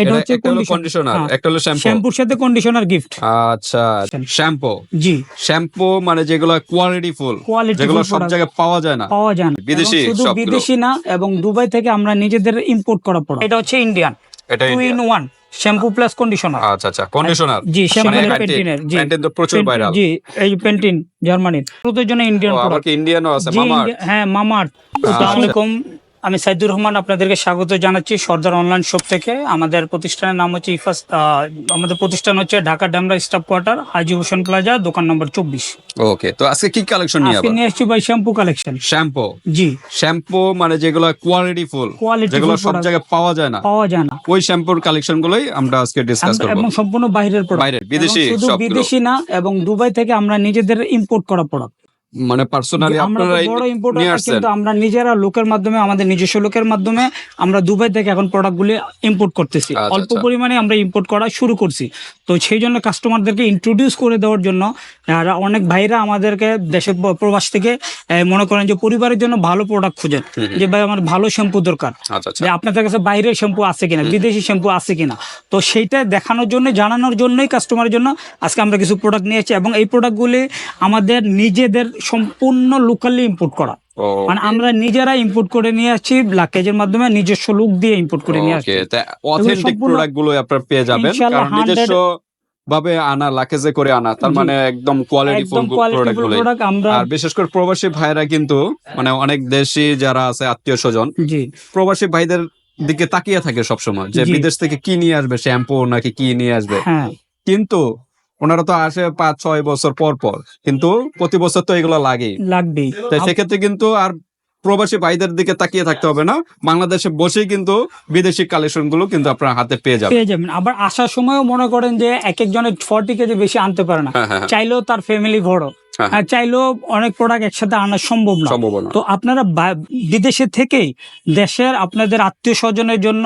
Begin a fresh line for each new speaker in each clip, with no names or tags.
এটা হচ্ছে
কন্ডিশনার। একটা হলো শ্যাম্পু
শ্যাম্পুর সাথে কন্ডিশনার গিফট
আচ্ছা শ্যাম্পু
জি।
শ্যাম্পু মানে যেগুলো কোয়ালিটি ফুল যেগুলো সব জায়গায় পাওয়া যায় না।
পাওয়া যায় না।
বিদেশি
এবং শুধু বিদেশি না এবং দুবাই থেকে আমরা নিজেদের ইম্পোর্ট করা পড়া এটা হচ্ছে ইন্ডিয়ান
এটা
two in one shampoo plus conditioner
আচ্ছা আচ্ছা কন্ডিশনার
জি শ্যাম্পু পেন্টিনের জি।
প্যান্টেন তো প্রচুর
পেন্টিন-
ভাইরাল
জি এই পেন্টিন জার্মানির ইন্ডিয়ান প্রোডাক্ট
কি ইন্ডিয়ানও আছে
হ্যাঁ মামার
আচ্ছা।
আসসালামু আলাইকুম। আমি সাইদুর রহমান আপনাদেরকে স্বাগত জানাচ্ছি সর্দার অনলাইন শপ থেকে। আমাদের প্রতিষ্ঠানের নাম হচ্ছে ইফাস আমাদের প্রতিষ্ঠান হচ্ছে Dhaka Demra staff quarter Haji Hossain plaza দোকান নম্বর চব্বিশ।
ওকে তো আজকে কি কালেকশন নিয়ে
আজকে
আবার?
নিয়ে এসেছি ভাই শ্যাম্পু কালেকশন
শ্যাম্পু?
জি।
শ্যাম্পু মানে যেগুলো কোয়ালিটি ফুল
Quality
যেগুলো সব জায়গায় পাওয়া যায় না।
পাওয়া যায় না।
ওই শ্যাম্পুর কালেকশন গুলোই আমরা আজকে ডিসকাস করব।
এবং সম্পূর্ণ বাইরের প্রোডাক্ট
বাইরের, বিদেশি
শুধু বিদেশি না এবং দুবাই থেকে আমরা নিজেদের ইম্পোর্ট করা প্রোডাক্ট
মানে পার্সোনালি আপনারা
বড় ইম্পোর্টার কিন্তু আমরা নিজেরা লোকের মাধ্যমে আমাদের নিজস্ব লোকের মাধ্যমে আমরা দুবাই থেকে এখন প্রোডাক্টগুলি ইম্পোর্ট করতেছি।
আচ্ছা,
অল্প
আচ্ছা।
পরিমাণে আমরা ইম্পোর্ট করা শুরু করছি। তো সেই জন্য কাস্টমারদেরকে ইন্ট্রোডিউস করে দেওয়ার জন্য অনেক ভাইরা আমাদেরকে দেশের প্রবাস থেকে মনে করেন যে পরিবারের জন্য ভালো প্রোডাক্ট খুঁজেন। যে ভাই আমার ভালো শ্যাম্পু দরকার।
আচ্ছা
যে আপনাদের কাছে বাইরের শ্যাম্পু আছে কিনা বিদেশি শ্যাম্পু আছে কিনা। তো সেইটা দেখানোর জন্য জানানোর জন্যই কাস্টমারের জন্য আজকে আমরা কিছু প্রোডাক্ট নিয়েছি এবং এই প্রোডাক্টগুলি আমাদের নিজেদের সম্পূর্ণ লোকালি ইম্পোর্ট করা। মানে আমরা নিজেরা ইম্পোর্ট করে নিয়ে আসছি লাকেজের মাধ্যমে নিজস্ব লুক দিয়ে ইম্পোর্ট করে নিয়ে আসছি।
অথেন্টিক প্রোডাক্টগুলো আপনারা পেয়ে যাবেন কারণ নিজস্ব ভাবে আনা লাকেজে করে আনা তার মানে একদম কোয়ালিটি ফুল
প্রোডাক্টগুলো
আর বিশেষ করে প্রবাসী ভাইরা কিন্তু মানে অনেক দেশি যারা আছে আত্মীয় স্বজন প্রবাসী ভাইদের দিকে তাকিয়ে থাকে সবসময় যে বিদেশ থেকে কি নিয়ে আসবে শ্যাম্পু নাকি কি নিয়ে আসবে।
হ্যাঁ।
কিন্তু ওনারা তো আসে পাঁচ ছয় বছর পর পর কিন্তু প্রতি বছর তো এগুলো লাগে
লাগবেই।
তাই সেক্ষেত্রে কিন্তু আর প্রবাসী ভাইদের দিকে তাকিয়ে থাকতে হবে না। বাংলাদেশে বসেই কিন্তু বিদেশি কালেকশনগুলো কিন্তু আপনার হাতে পেয়ে যাবে
পেয়ে যাবেন। আবার আসার সময়ও মনে করেন যে এক একজনের ফর্টি কেজি বেশি আনতে পারে না।
হ্যাঁ হ্যাঁ হ্যাঁ,
চাইলেও তার ফ্যামিলি বড়। আর চাইলেও অনেক প্রোডাক্ট একসাথে আনা সম্ভব না। তো আপনারা বিদেশে থেকেই দেশের আপনাদের আত্মীয় স্বজনের জন্য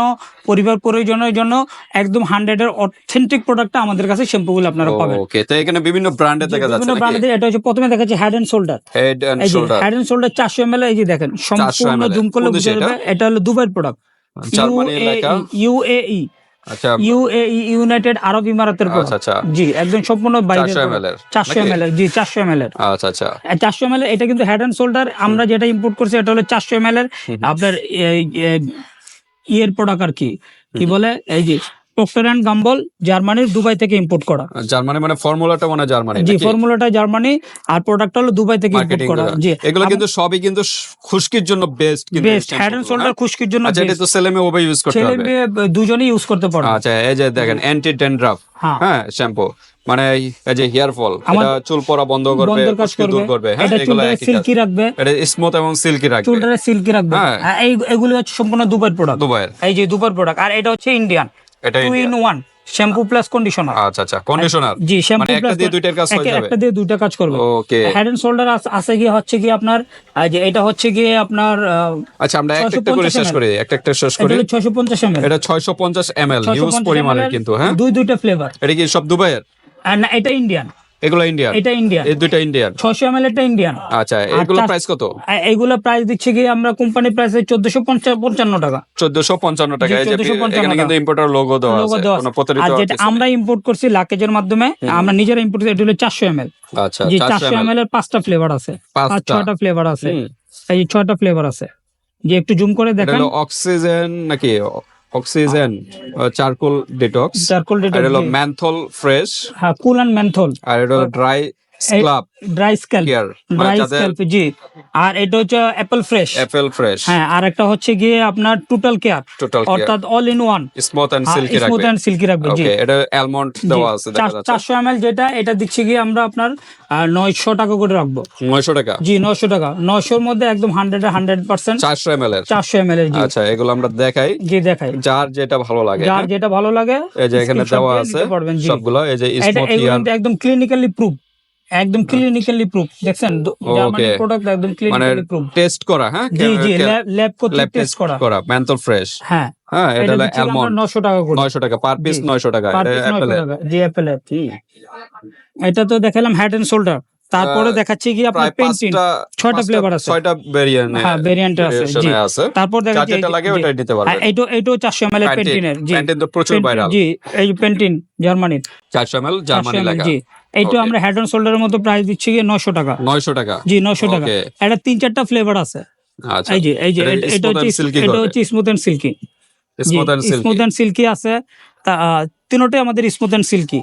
পরিবার পরিজনের জন্য একদম হান্ড্রেডের অথেন্টিক প্রোডাক্টটা আমাদের কাছে শ্যাম্পুগুলো আপনারা পাবেন।
ওকে তো এখানে বিভিন্ন ব্র্যান্ডে দেখা যাচ্ছে
বিভিন্ন ব্র্যান্ডের এটা হচ্ছে প্রথমে head and shoulder
head and shoulder
head and shoulder চারশো এম এই যে দেখেন সম্পূর্ণ জুম করলে বুঝে যাবে এটা হলো দুবাইয়ের প্রোডাক্ট
জার্মানি লেখা।
ইউএই
আচ্ছা
ইউএই ইউনাইটেড আরব ইমারাতের
আচ্ছা আচ্ছা।
জি একদম সম্পূর্ণ বাইরের
400 ml এর,
চারশো
নাকি?
এম এর জি চারশো এম এর।
আচ্ছা আচ্ছা।
চারশো এম এটা কিন্তু হেড অ্যান্ড শোল্ডার আমরা যেটা ইম্পোর্ট করছি এটা হলো চারশো এম এর। আপনার ইয়ের প্রোডাক্ট আর কি। কি বলে? এই যে প্রক্টর অ্যান্ড গাম্বল জার্মানির দুবাই থেকে ইম্পোর্ট করা।
জার্মানি মানে ফর্মুলাটা মানে জার্মানি
জি ফর্মুলাটা জার্মানি আর প্রোডাক্ট হলো দুবাই থেকে ইম্পোর্ট করা। জি
এগুলো কিন্তু সবই কিন্তু খুশকির জন্য বেস্ট কিন্তু
বেস্ট হেড অ্যান্ড শোল্ডার খুশকির জন্য
আচ্ছা এটা তো ছেলে মেয়ে ওভাবে ইউজ করতে
ছেলে মেয়ে দুজনেই ইউজ করতে পারবে।
আচ্ছা এই যে দেখেন অ্যান্টি ড্যান্ড্রাফ
হ্যাঁ।
শ্যাম্পু মানে এই- যে হেয়ার ফল এটা চুল পড়া বন্ধ করবে দূর
করবে।
হ্যাঁ এগুলো।
সিল্কি রাখবে।
এটা স্মুথ এবং সিল্কি রাখবে।
চুলটা সিল্কি রাখবে।
হ্যাঁ।
এই এগুলো হচ্ছে সম্পূর্ণ দুবাইয়ের প্রোডাক্ট
দুবাইয়ের
এই যে দুবাইয়ের প্রোডাক্ট আর এটা হচ্ছে ইন্ডিয়ান
এটা
two in one shampoo plus conditioner
আচ্ছা আচ্ছা কন্ডিশনার
জি শ্যাম্পু
মানে
প্লাস
দিয়ে দুইটার কাজ হয়ে যাবে?
একটা দিয়ে দুইটা কাজ করবে।
ওকে
হেড এন্ড শোল্ডার আছে কি হচ্ছে কি আপনার যে এটা হচ্ছে আপনার
আচ্ছা আমরা একটা একটা করে শেষ করি একটা একটা শেষ করি।
হলো ছয়শো পঞ্চাশ এম এল
এটা 650 ml হিউজ পরিমাণের কিন্তু হ্যাঁ?
দুই দুইটা ফ্লেভার
এটা কি সব দুবাইয়ের?
না এটা ইন্ডিয়ান
এগুলো ইন্ডিয়ান
এটা ইন্ডিয়ান
এই দুইটা ইন্ডিয়ান
ছয়শো এম এল এটা ইন্ডিয়ান
আচ্ছা এগুলো প্রাইস কত?
এইগুলো প্রাইস দিচ্ছে গিয়ে আমরা কোম্পানি প্রাইস চোদ্দশো পঞ্চান্ন টাকা।
1455 টাকা এই যে এখানে কিন্তু ইম্পোর্টার লোগো দেওয়া আছে কোনো। প্রতারিত
আর যেটা আমরা ইম্পোর্ট করছি লাকেজের মাধ্যমে আমরা নিজেরা ইম্পোর্ট এটা হলো চারশো এম এল
আচ্ছা
জি
400
চারশো এম
ml
এর পাঁচটা ফ্লেভার আছে। পাঁচ ছয়টা ফ্লেভার আছে। এই ছয়টা ফ্লেভার আছে। যে একটু জুম করে দেখেন।
অক্সিজেন নাকি? Oxygen charcoal detox
charcoal
detox এটা হলো ম্যানথল ফ্রেশ
হ্যাঁ কুল অ্যান্ড মেন্থল
আর এটা হলো dry scrub
dry scalp dry scalp জি। আর এটা হচ্ছে অ্যাপল ফ্রেশ
অ্যাপেল ফ্রেশ
হ্যাঁ আর একটা হচ্ছে গিয়ে আপনার টোটাল কেয়ার
টোটাল
অর্থাৎ all in one
smooth and silky
smooth
রাখবে।
সিল্কি রাখবে জি।
এটা অ্যালমন্ড দেওয়া আছে দেখা যাচ্ছে।
চারশো এম যেটা এটা দিচ্ছি গিয়ে আমরা আপনার নয়শো টাকা করে রাখব।
900 টাকা?
জি নয়শো টাকা। নয়শোর মধ্যে একদম হান্ড্রেড হান্ড্রেড পার্সেন্ট
400 ml এর।
চারশো এম এল জি।
আচ্ছা এগুলো আমরা দেখাই।
জি দেখাই।
যার যেটা ভালো লাগে
যার
হ্যাঁ?
যেটা ভালো লাগে
এই যে এখানে দেওয়া আছে। সবগুলো এই যে স্মুথ
একদম ক্লিনিক্যালি প্রুফ একদম ক্লিনিক্যালি প্রুফ দেখছেন? জার্মানি প্রোডাক্ট একদম ক্লিনিক্যালি প্রুফ
টেস্ট করা হ্যাঁ?
জি জি ল্যাব
কর্তৃক
টেস্ট করা।
করা মেন্টল ফ্রেশ
হ্যাঁ।
হ্যাঁ এটা হলো অ্যালমন্ড
900 টাকা করে।
900 টাকা পার পিস
জি।
900 টাকা এটা
অ্যাপেল 900
অ্যাপেলের
জি অ্যাপেল এটা তো দেখালাম হেড এন্ড শোল্ডার তারপরে দেখাচ্ছি কি আপনার পেন্টিন ছয়টা ফ্লেভার আছে।
ছয়টা ভেরিয়েন্ট
হ্যাঁ ভেরিয়েন্ট আছে জি। তারপর দেখাচ্ছি
যেটা লাগে
জি।
ওটাই নিতে
হ্যাঁ,
পারবেন
এইটা এইটাও চারশো এম এল এর পেন্টিনের জি।
প্যান্টিন তো প্রচুর ভাইরাল
জি এই পেন্টিন জার্মানির
চারশো এম এল
চারশো
জার্মানি লেখা।
জি। এইটা আমরা হেড অ্যান্ড শোল্ডারের মতো প্রাইস দিচ্ছি গিয়ে নশো টাকা।
নয়শো টাকা।
জি নশো টাকা।
Okay.
এটা তিন চারটা ফ্লেভার আছে।
আচ্ছা।
এই যে এই যে
এটা
এটা- এটা হচ্ছে এটা হচ্ছে smooth and silky
smooth and silky
smooth and silky আছে। তিনোটাই আমাদের স্মুথ এন্ড সিল্কি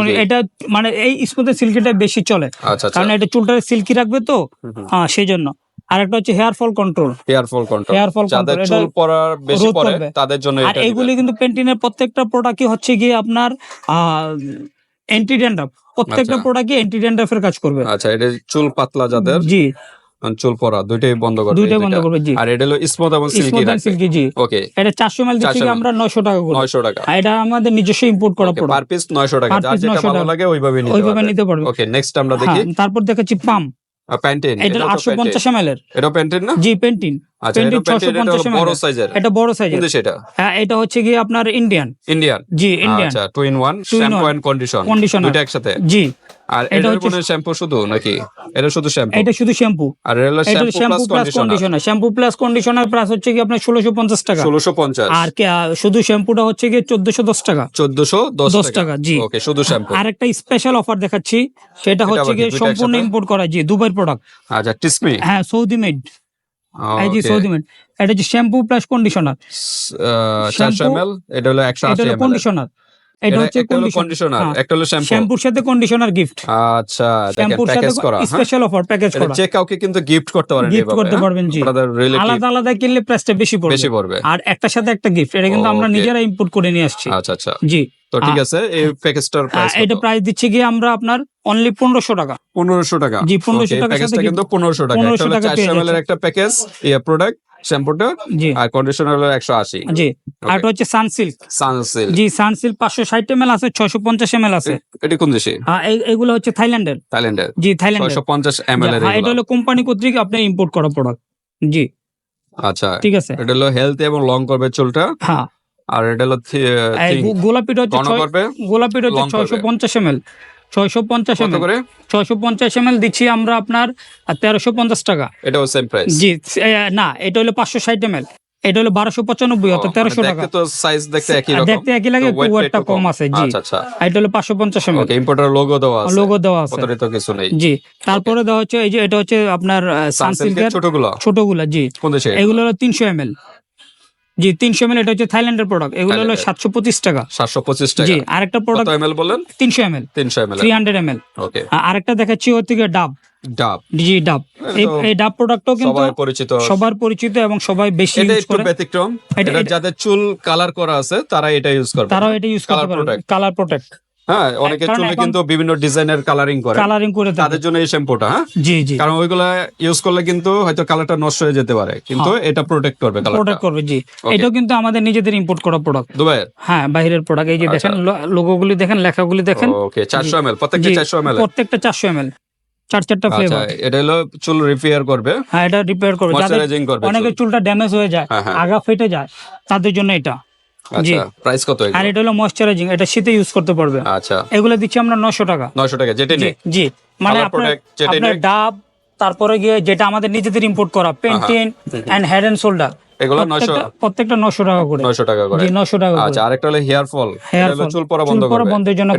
মানে এটা মানে এই স্মুথ এন্ড সিল্কিটা বেশি চলে।
আচ্ছা আচ্ছা।
কারণ এটা চুলটা সিল্কি রাখবে তো। হ্যাঁ সেই জন্য আর একটা হচ্ছে hair fall control
hair fall control
hair fall
যাদের চুল পড়ার বেশি পড়ে তাদের জন্য
আর এগুলি কিন্তু পেন্টিনের প্রত্যেকটা প্রোডাক্টই হচ্ছে গিয়ে আপনার অ্যান্টি ড্যান্ড্রাফ প্রত্যেকটা। প্রোডাক্টই অ্যান্টি ড্যান্ড্রাফের কাজ করবে।
আচ্ছা এটা চুল পাতলা যাদের।
জি।
চুল পরা দুইটাই বন্ধ করবে দুইটাই
বন্ধ করবে জি।
আর এটা হলো স্মুথ এবং সিল্কি
স্মুথ সিল্কি জি।
ওকে
এটা চারশো ml দিচ্ছি আমরা নয়শো টাকা করে।
900 টাকা।
আর এটা আমাদের নিজস্ব ইম্পোর্ট করা
পার
প্রোডাক্ট
পিস 900 টাকা। যার যেটা ভালো লাগে ওইভাবে নিতে
ওইভাবে নিতে পারবে।
ওকে নেক্সট আমরা দেখি।
হ্যাঁ, তারপর দেখাচ্ছি পাম।
প্যান্টিন
এটা আটশো ml এমএল এর।
এটা প্যান্টিন না?
জি পেন্টিন
এটা
Pantene
প্যান্টিন এটা
650
হলো বড়
ml
সাইজের।
এটা বড় সাইজের।
সেটা।
হ্যাঁ এটা হচ্ছে আপনার ইন্ডিয়ান
ইন্ডিয়ান
জি ইন্ডিয়ান
আচ্ছা two in one shampoo and condition একসাথে?
জি।
আর
এটা হচ্ছে-
শ্যাম্পু শুধু নাকি? এটা শুধু শ্যাম্পু
এটা শুধু শ্যাম্পু
আর shampoo plus conditioner
shampoo plus conditioner হচ্ছে কি আপনার টাকা।
1650
আর শুধু শ্যাম্পুটা হচ্ছে গিয়ে চোদ্দশো দশ টাকা।
1410
দশ টাকা, জি।
ওকে শুধু শ্যাম্পু
আর একটা স্পেশাল অফার দেখাচ্ছি। সেটা হচ্ছে
কি,
সম্পূর্ণ ইম্পোর্ট করা জি দুবাইয়ের প্রোডাক্ট
আচ্ছা টিসমি
হ্যাঁ সৌদি মেড এই যে সৌদি এটা হচ্ছে শ্যাম্পু প্লাস কন্ডিশনার
400 এটা হলো 180 ml
কন্ডিশনার এটা হচ্ছে
কন্ডিশনার
হ্যাঁ।
একটা হলো শ্যাম্পু
শ্যাম্পুর সাথে কন্ডিশনার গিফট
আচ্ছা
শ্যাম্পুর সাথে
হ্যাঁ?
স্পেশাল অফার প্যাকেজ করা।
যে কাউকে কিন্তু গিফট করতে পারেন
গিফট করতে
হ্যাঁ?
পারবেন জি। আলাদা আলাদা কিনলে প্রাইসটা বেশি পড়বে।
বেশি পড়বে।
আর একটার সাথে একটা গিফট এটা কিন্তু আমরা নিজেরা ইম্পোর্ট করে নিয়ে আসছি।
আচ্ছা আচ্ছা।
জি।
তো ঠিক আছে এই প্যাকেজটার প্রাইস
এটা প্রাইস দিচ্ছি গিয়ে আমরা আপনার অনলি পনেরোশো টাকা।
পনেরোশো টাকা।
জি, 1500
Okay,
টাকার
প্যাকেজটা কিন্তু পনেরোশো টাকা। একটা
1500
হলো
টাকা।
একটা প্যাকেজ প্রোডাক্ট শ্যাম্পুটা
জি।
আর কন্ডিশনার হলো একশো আশি।
জি। আর হচ্ছে সানসিল্ক
সানসিল
জি সানসিল্ক পাঁচশো ষাট এম আছে ছয়শো পঞ্চাশ এম আছে।
এটি কোন দেশে?
এগুলো হচ্ছে থাইল্যান্ডের।
থাইল্যান্ডের।
জি থাইল্যান্ডের।
ছয়শো পঞ্চাশ এম এল
হ্যাঁ, এটা হলো কোম্পানি কর্তৃক আপনি ইম্পোর্ট করা প্রোডাক্ট জি।
আচ্ছা।
ঠিক আছে।
এটা হলো হেলথ এবং লং করবে চুলটা।
হ্যাঁ।
আর এটা হলো
গোলাপিটা হচ্ছে গোলাপিটা হচ্ছে ছয়শো পঞ্চাশ এম এল। ছয়শো পঞ্চাশ এম
করে?
ছয়শো পঞ্চাশ এম দিচ্ছি আমরা আপনার তেরোশো পঞ্চাশ টাকা।
এটাও সেম প্রাইস
জি না এটা হলো পাঁচশো ষাট এম এটা হলো বারোশো পঁচানব্বই অর্থাৎ তেরোশো টাকা।
মানে তো সাইজ দেখতে একই রকম।
দেখতে একই লাগে
তো
একটু ওয়েটটা কম আছে জি।
আচ্ছা আচ্ছা।
এটা হলো পাঁচশো পঞ্চাশ এম
ওকে ইম্পোর্টার লোগো দেওয়া আছে।
লোগো দেওয়া আছে।
অতিরিক্ত কিছু নেই।
জি তারপরে দেওয়া হচ্ছে এই যে এটা হচ্ছে আপনার
সানসিল্কের
সানসিল্কের
ছোটগুলো?
ছোটগুলা জি।
কোন দেশে
এগুলো হলো তিনশো এম জি তিনশো এম এটা হচ্ছে থাইল্যান্ডের প্রোডাক্ট এগুলো হলো সাতশো পঁচিশ টাকা।
সাতশো পঁচিশ টাকা।
জি আরেকটা প্রোডাক্ট
এম এল বলেন
তিনশো এম এল
তিনশো M L
three hundred M L
okay
আরেকটা দেখাচ্ছি ওর থেকে ডাব।
ডাব।
জি ডাব। এই ডাব প্রোডাক্টও কিন্তু
সবার পরিচিত।
সবার পরিচিত এবং সবাই বেশি ইউজ করে।
ব্যতিক্রম।
এটা-
যাদের চুল কালার করা আছে তারা এটা ইউজ করবে।
তারাও এটা ইউজ করতে পারে কালার প্রোটেক্ট
হ্যাঁ অনেকে চুলে কিন্তু বিভিন্ন ডিজাইনের কালারিং করে।
কালারিং করে
তাদের জন্য এই শ্যাম্পুটা হ্যাঁ?
জি জি।
কারণ ওইগুলা ইউজ করলে কিন্তু হয়তো কালারটা নষ্ট হয়ে যেতে পারে কিন্তু এটা প্রোটেক্ট করবে কালারটা
প্রোডাক্ট করবে জি। এটাও কিন্তু আমাদের নিজেদের ইম্পোর্ট করা প্রোডাক্ট
দুবাইয়ের?
হ্যাঁ বাইরের প্রোডাক্ট এই যে দেখেন লোগোগুলি দেখেন লেখাগুলি দেখেন।
ওকে চারশো এম এল প্রত্যেকটা
জি,
চারশো এম
প্রত্যেকটা চারশো এম চার চারটা
আচ্ছা
ফ্লেভার
এটা হলো চুল রিপেয়ার করবে।
হ্যাঁ এটা রিপেয়ার করবে। যাদের
করবে
অনেকের চুলটা ড্যামেজ হয়ে যায়
হ্যাঁ, হ্যাঁ।
আগা ফেটে যায় তাদের জন্য এটা।
আচ্ছা প্রাইস কত
আর এটা হলো ময়শ্চারাইজিং এটা শীতে ইউজ করতে পারবে।
আচ্ছা।
এগুলো দিচ্ছি আমরা টাকা। জি মানে আপনার আপনার ডাব তারপরে গিয়ে যেটা আমাদের নিজেদের ইম্পোর্ট করা Pantene and head and shoulder
এগুলো নয়শো
প্রত্যেকটা টাকা করে।
নয়শো টাকা করে।
জি নশো টাকা
আচ্ছা আরেকটা হলো হেয়ার ফল
হেয়ার ফল
চুল পড়া বন্ধ করবে।
বন্ধের জন্য।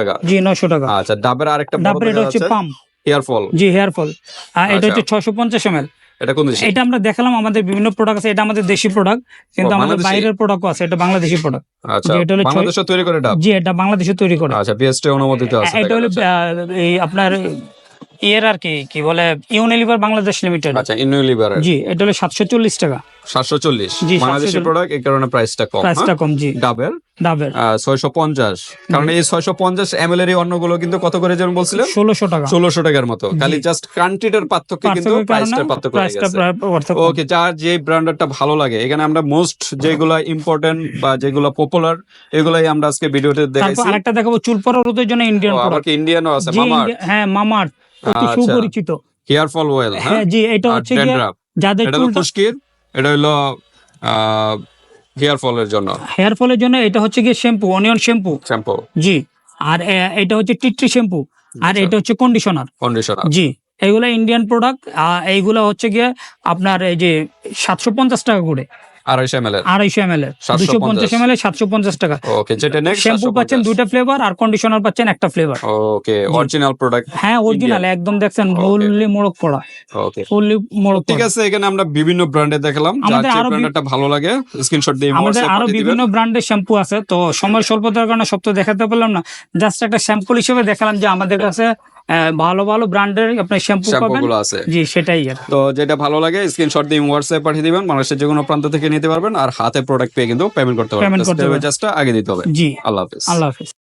টাকা।
জি টাকা।
আচ্ছা ডাবের আরেকটা
ডাবের এটা হচ্ছে পাম্প
হেয়ার ফল
জি হেয়ার ফল এটা
আচ্ছা।
হচ্ছে পঞ্চাশ এম
এটা কোন দেশে?
এটা আমরা দেখালাম আমাদের বিভিন্ন প্রোডাক্ট আছে এটা আমাদের দেশি প্রোডাক্ট কিন্তু আমাদের বাইরের প্রোডাক্ট আছে এটা বাংলাদেশি প্রোডাক্ট
আচ্ছা
এটা হলো
বাংলাদেশে তৈরি করে এটা?
জি এটা বাংলাদেশে তৈরি করে।
আচ্ছা বিএসটি অনুমোদিত আছে
এটা হলো এই আপনার ইয়ের আর কি কি বলে ইউনিলিভার বাংলাদেশ লিমিটেড
আচ্ছা ইউনিলিভারের
জি এটা হলো সাতশো চল্লিশ টাকা।
সাতশো চল্লিশ।
জি,
বাংলাদেশি
740
প্রোডাক্ট এই কারণে প্রাইসটা কম
প্রাইসটা
হ্যাঁ?
কম জি।
ডাবের?
ডাবের।
ছয়শো পঞ্চাশ। কারণ এই ছয়শো পঞ্চাশ এম এর অন্যগুলো কিন্তু কত করে যেমন বলছিলেন?
ষোলোশো টাকা।
ষোলোশো টাকার মতো। খালি জাস্ট কান্ট্রিটার পার্থক্য কিন্তু
পার্থক্যের
প্রাইসটা পার্থক্য হয়ে গেছে ওকে যার যে ব্র্যান্ডটা ভালো লাগে এখানে আমরা মোস্ট যেগুলা ইম্পর্টেন্ট বা যেগুলো পপুলার এগুলাই আমরা আজকে ভিডিওতে
তারপর
দেখাইছি
আরেকটা দেখাবো চুল রোদের জন্য ইন্ডিয়ান প্রোডাক্ট
ইন্ডিয়ানও আছে
জি
মামা
India- হ্যাঁ মামার অতি
আচ্ছা।
সুপরিচিত।
হেয়ার ফল অয়েল হ্যাঁ
জি এটা হচ্ছে যাদের চুলটা
খুশকির এটা হলো হেয়ার ফলের জন্য।
হেয়ার ফলের জন্য এটা হচ্ছে গিয়ে শ্যাম্পু অনিয়ন শ্যাম্পু
শ্যাম্পু
জি আর এটা হচ্ছে টিট্রি শ্যাম্পু আর
আচ্ছা।
এটা হচ্ছে কন্ডিশনার
কন্ডিশনার
জি এইগুলো ইন্ডিয়ান প্রোডাক্ট এইগুলো হচ্ছে গিয়ে আপনার এই যে সাতশো পঞ্চাশ টাকা করে।
আড়াইশো এম এল
আড়াইশো এম এল দুশো পঞ্চাশ এম এল সাতশো পঞ্চাশ টাকা।
ওকে যেটা নেক্সট
শ্যাম্পু পাচ্ছেন দুইটা ফ্লেভার আর কন্ডিশনার পাচ্ছেন একটা ফ্লেভার
ওকে অরিজিনাল প্রোডাক্ট
হ্যাঁ অরিজিনাল একদম দেখছেন ফুললি মোড়ক পড়া
ওকে
ফুললি মোড়ক
ঠিক আছে এখানে আমরা বিভিন্ন ব্র্যান্ডে দেখলাম।
আমাদের আরও
ব্র্যান্ডটা ভালো লাগে স্ক্রিনশট দিয়ে
আমাদের
আরও
বিভিন্ন ব্র্যান্ডের শ্যাম্পু আছে তো সময় স্বল্পতার কারণে সব তো দেখাতে পারলাম না। জাস্ট একটা স্যাম্পল হিসেবে দেখালাম যে আমাদের কাছে ভালো ভালো ব্র্যান্ডের আপনার শ্যাম্পু পাবেন।
আছে।
জি সেটাই
তো যেটা ভালো লাগে স্ক্রিনশট দিয়ে হোয়াটসঅ্যাপ পাঠিয়ে দিবেন বাংলাদেশের যে কোনো প্রান্ত থেকে নিতে পারবেন আর হাতে প্রোডাক্ট পেয়ে কিন্তু পেমেন্ট করতে পারবেন।
পেমেন্ট করতে
হবে আগে দিতে হবে।
জি।
আল্লাহ হাফেজ।
আল্লাহ হাফিজ।